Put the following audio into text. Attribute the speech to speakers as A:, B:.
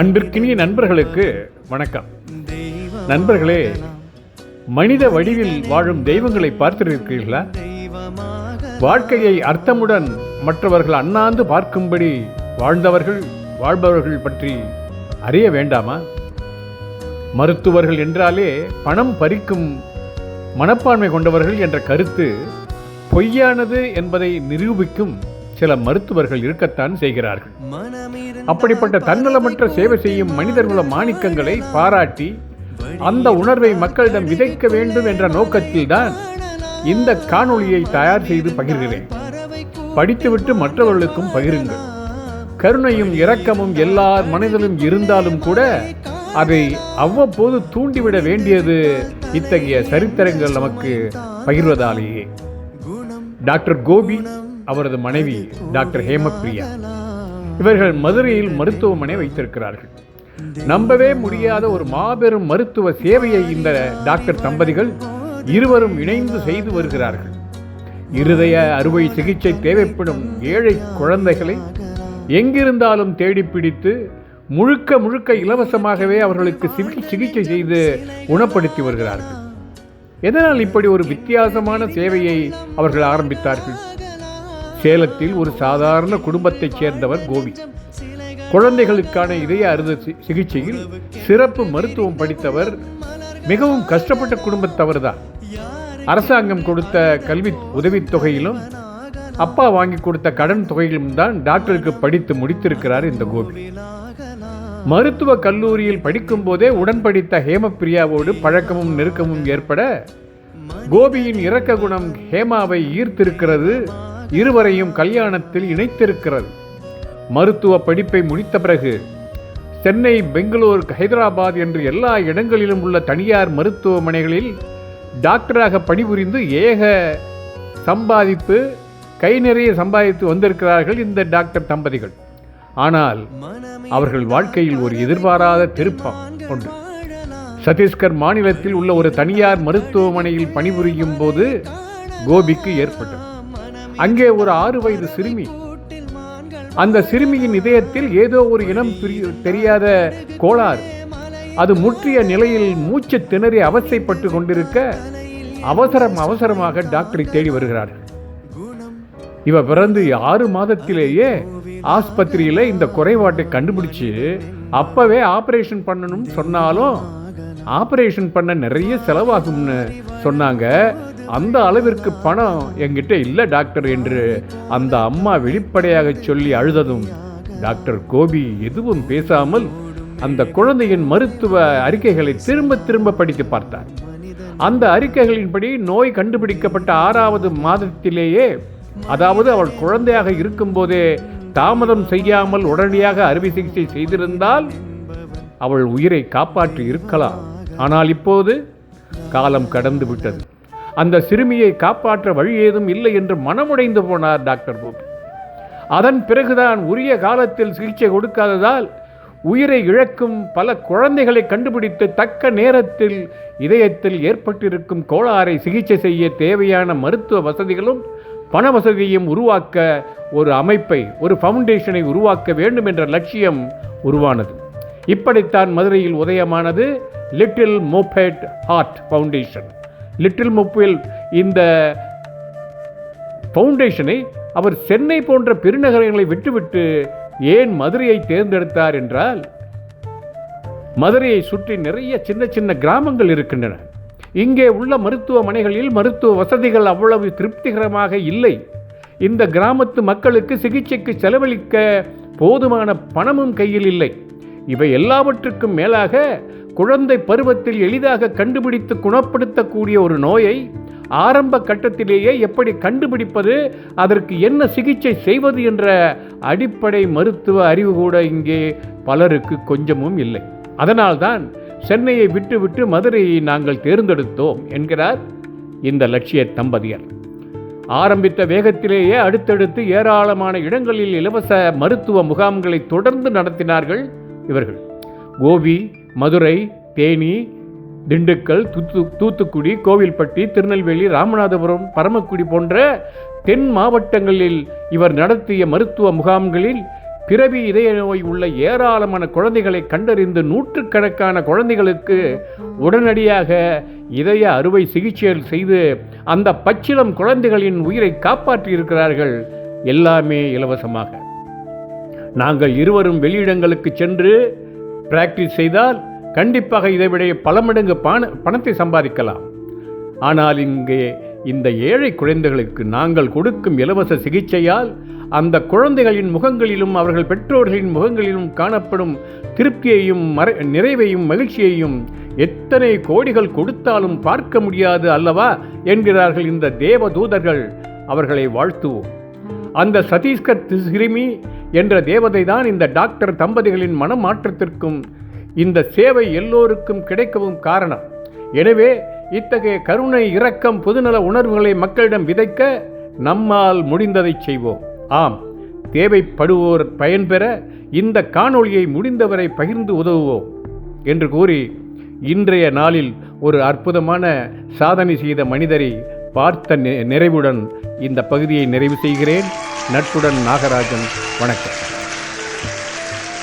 A: அன்பிற்கினிய நண்பர்களுக்கு வணக்கம். நண்பர்களே மனித வடிவில் வாழும் தெய்வங்களை பார்த்திருக்கிறீர்களா? வாழ்க்கையை அர்த்தமுடன் மற்றவர்கள் அண்ணாந்து பார்க்கும்படி வாழ்ந்தவர்கள் வாழ்பவர்கள் பற்றி அறிய வேண்டாமா? மருத்துவர்கள் என்றாலே பணம் பறிக்கும் மனப்பான்மை கொண்டவர்கள் என்ற கருத்து பொய்யானது என்பதை நிரூபிக்கும் சில மருத்துவர்கள் இருக்கத்தான் செய்கிறார்கள். அப்படிப்பட்ட தன்னலமற்ற சேவை செய்யும் மனிதர்குல மாணிக்கங்களை பாராட்டி அந்த உணர்வை மக்களிடம் விதைக்க வேண்டும் என்ற நோக்கத்தில்தான் இந்த காணொளியை தயார் செய்து பகிர்கிறேன். படித்துவிட்டு மற்றவர்களுக்கும் பகிருங்கள். கருணையும் இரக்கமும் எல்லார் மனதிலும் இருந்தாலும் கூட அதை அவ்வப்போது தூண்டிவிட வேண்டியது இத்தகைய சரித்திரங்கள் நமக்கு பகிர்வதாலேயே. டாக்டர் கோபி அவரது மனைவி டாக்டர் ஹேமப்பிரியா. இவர்கள் மதுரையில் மருத்துவமனை வைத்திருக்கிறார்கள். நம்பவே முடியாத ஒரு மாபெரும் மருத்துவ சேவையை இந்த டாக்டர் தம்பதிகள் இருவரும் இணைந்து செய்து வருகிறார்கள். இருதய அறுவை சிகிச்சை தேவைப்படும் ஏழை குழந்தைகளை எங்கிருந்தாலும் தேடி பிடித்து முழுக்க முழுக்க இலவசமாகவே அவர்களுக்கு சிகிச்சை செய்து குணப்படுத்தி வருகிறார்கள். எதனால் இப்படி ஒரு வித்தியாசமான சேவையை அவர்கள் ஆரம்பித்தார்கள்? சேலத்தில் ஒரு சாதாரண குடும்பத்தைச் சேர்ந்தவர் கோபி. குழந்தைகளுக்கான இதய அறுவை சிகிச்சையில் சிறப்பு மருத்துவம் படித்தவர் மிகவும் கஷ்டப்பட்ட குடும்பத்தவர் தான் அரசாங்கம் கொடுத்த கல்வி உதவித்தொகையிலும் அப்பா வாங்கி கொடுத்த கடன் தொகையிலும் தான் டாக்டருக்கு படித்து முடித்திருக்கிறார் இந்த கோபி. மருத்துவ கல்லூரியில் படிக்கும் போதே உடன் படித்த ஹேமப்பிரியாவோடு பழக்கமும் நெருக்கமும் ஏற்பட கோபியின் இரக்க குணம் ஹேமாவை ஈர்த்திருக்கிறது இருவரையும் கல்யாணத்தில் இணைத்திருக்கிறது. மருத்துவ படிப்பை முடித்த பிறகு சென்னை பெங்களூர் ஹைதராபாத் என்று எல்லா இடங்களிலும் உள்ள தனியார் மருத்துவமனைகளில் டாக்டராக பணிபுரிந்து ஏக சம்பாதிப்பு கை நிறைய சம்பாதித்து வந்திருக்கிறார்கள் இந்த டாக்டர் தம்பதிகள். ஆனால் அவர்கள் வாழ்க்கையில் ஒரு எதிர்பாராத திருப்பம் உண்டு. சத்தீஸ்கர் மாநிலத்தில் உள்ள ஒரு தனியார் மருத்துவமனையில் பணிபுரியும் போது கோபிக்கு ஏற்பட்டது. அங்கே ஒரு ஆறு வயது சிறுமி. அந்த சிறுமியின் இதயத்தில் ஏதோ ஒரு இனம் தெரியாத கோளாறு. அது முற்றிய நிலையில் மூச்சு திணறி அவசைப்பட்டு கொண்டிருக்க அவசரம் அவசரமாக டாக்டரை தேடி வருகிறார்கள் இவ பிறந்து ஆறு மாதத்திலேயே ஆஸ்பத்திரியில இந்த குறைபாட்டை கண்டுபிடிச்சு அப்பவே ஆபரேஷன் பண்ணணும் சொன்னாலும் ஆபரேஷன் பண்ண நிறைய செலவாகும்னு சொன்னாங்க. அந்த அளவிற்கு பணம் என்கிட்ட இல்லை டாக்டர் என்று அந்த அம்மா வெளிப்படையாக சொல்லி அழுததும் டாக்டர் கோபி எதுவும் பேசாமல் அந்த குழந்தையின் மருத்துவ அறிக்கைகளை திரும்ப திரும்ப படித்து பார்த்தார். அந்த அறிக்கைகளின்படி நோய் கண்டுபிடிக்கப்பட்ட ஆறாவது மாதத்திலேயே அதாவது அவள் குழந்தையாக இருக்கும்போதே தாமதம் செய்யாமல் உடனடியாக அறுவை சிகிச்சை செய்திருந்தால் அவள் உயிரை காப்பாற்றி இருக்கலாம். ஆனால் இப்போது காலம் கடந்து விட்டது. அந்த சிறுமியை காப்பாற்ற வழி ஏதும் இல்லை என்று மனமுடைந்து போனார் டாக்டர் போபி. அதன் பிறகுதான் உரிய காலத்தில் சிகிச்சை கொடுக்காததால் உயிரை இழக்கும் பல குழந்தைகளை கண்டுபிடித்து தக்க நேரத்தில் இதயத்தில் ஏற்பட்டிருக்கும் கோளாறை சிகிச்சை செய்ய தேவையான மருத்துவ வசதிகளும் பண வசதியும் உருவாக்க ஒரு அமைப்பை ஒரு ஃபவுண்டேஷனை உருவாக்க வேண்டும் என்ற லட்சியம் உருவானது. இப்படித்தான் மதுரையில் உதயமானது little moppet heart foundation. Little முப்பில் இந்த ஃபவுண்டேஷனை அவர் சென்னை போன்ற பெருநகரங்களை விட்டுவிட்டு ஏன் மதுரையை தேர்ந்தெடுத்தார் என்றால் மதுரையை சுற்றி நிறைய சின்ன சின்ன கிராமங்கள் இருக்கின்றன. இங்கே உள்ள மருத்துவமனைகளில் மருத்துவ வசதிகள் அவ்வளவு திருப்திகரமாக இல்லை. இந்த கிராமத்து மக்களுக்கு சிகிச்சைக்கு செலவழிக்க போதுமான பணமும் கையில் இல்லை. இவை எல்லாவற்றுக்கும் மேலாக குழந்தை பருவத்தில் எளிதாக கண்டுபிடித்து குணப்படுத்தக்கூடிய ஒரு நோயை ஆரம்ப கட்டத்திலேயே எப்படி கண்டுபிடிப்பது அதற்கு என்ன சிகிச்சை செய்வது என்ற அடிப்படை மருத்துவ அறிவு கூட இங்கே பலருக்கு கொஞ்சமும் இல்லை. அதனால்தான் சென்னையை விட்டுவிட்டு மதுரையை நாங்கள் தேர்ந்தெடுத்தோம் என்கிறார் இந்த லட்சிய தம்பதியர். ஆரம்பித்த வேகத்திலேயே அடுத்தடுத்து ஏராளமான இடங்களில் இலவச மருத்துவ முகாம்களை தொடர்ந்து நடத்தினார்கள். இவர்கள். கோபி மதுரை தேனி திண்டுக்கல் தூத்து தூத்துக்குடி கோவில்பட்டி திருநெல்வேலி ராமநாதபுரம் பரமக்குடி போன்ற தென் மாவட்டங்களில் இவர் நடத்திய மருத்துவ முகாம்களில் பிறவி இதய நோய் உள்ள ஏராளமான குழந்தைகளை கண்டறிந்து நூற்றுக்கணக்கான குழந்தைகளுக்கு உடனடியாக இதய அறுவை சிகிச்சைகள் செய்து அந்த பச்சிளம் குழந்தைகளின் உயிரை காப்பாற்றியிருக்கிறார்கள். எல்லாமே இலவசமாக. நாங்கள் இருவரும் வெளியிடங்களுக்கு சென்று பிராக்டிஸ் செய்தால் கண்டிப்பாக இதைவிட பல மடங்கு பண பணத்தை சம்பாதிக்கலாம். ஆனால் இங்கே இந்த ஏழை குழந்தைகளுக்கு நாங்கள் கொடுக்கும் இலவச சிகிச்சையால் அந்த குழந்தைகளின் முகங்களிலும் அவர்கள் பெற்றோர்களின் முகங்களிலும் காணப்படும் திருப்தியையும் மறை நிறைவையும் மகிழ்ச்சியையும் எத்தனை கோடிகள் கொடுத்தாலும் பார்க்க முடியாது அல்லவா என்கிறார்கள் இந்த தேவ தூதர்கள் அவர்களை வாழ்த்துவோம். அந்த சத்தீஸ்கர் சிறுமி என்ற தேவதை தான் இந்த டாக்டர் தம்பதிகளின் மனமாற்றத்திற்கும் இந்த சேவை எல்லோருக்கும் கிடைக்கவும் காரணம். எனவே இத்தகைய கருணை இரக்கம் பொதுநல உணர்வுகளை மக்களிடம் விதைக்க நம்மால் முடிந்ததை செய்வோம். ஆம் தேவைப்படுவோர் பயன்பெற இந்த காணொளியை முடிந்தவரை பகிர்ந்து உதவுவோம் என்று கூறி இன்றைய நாளில் ஒரு அற்புதமான சாதனை செய்த மனிதரை பார்த்த நிறைவுடன் இந்த பகுதியை நிறைவு செய்கிறேன். நட்புடன் நாகராஜன் வணக்கம்.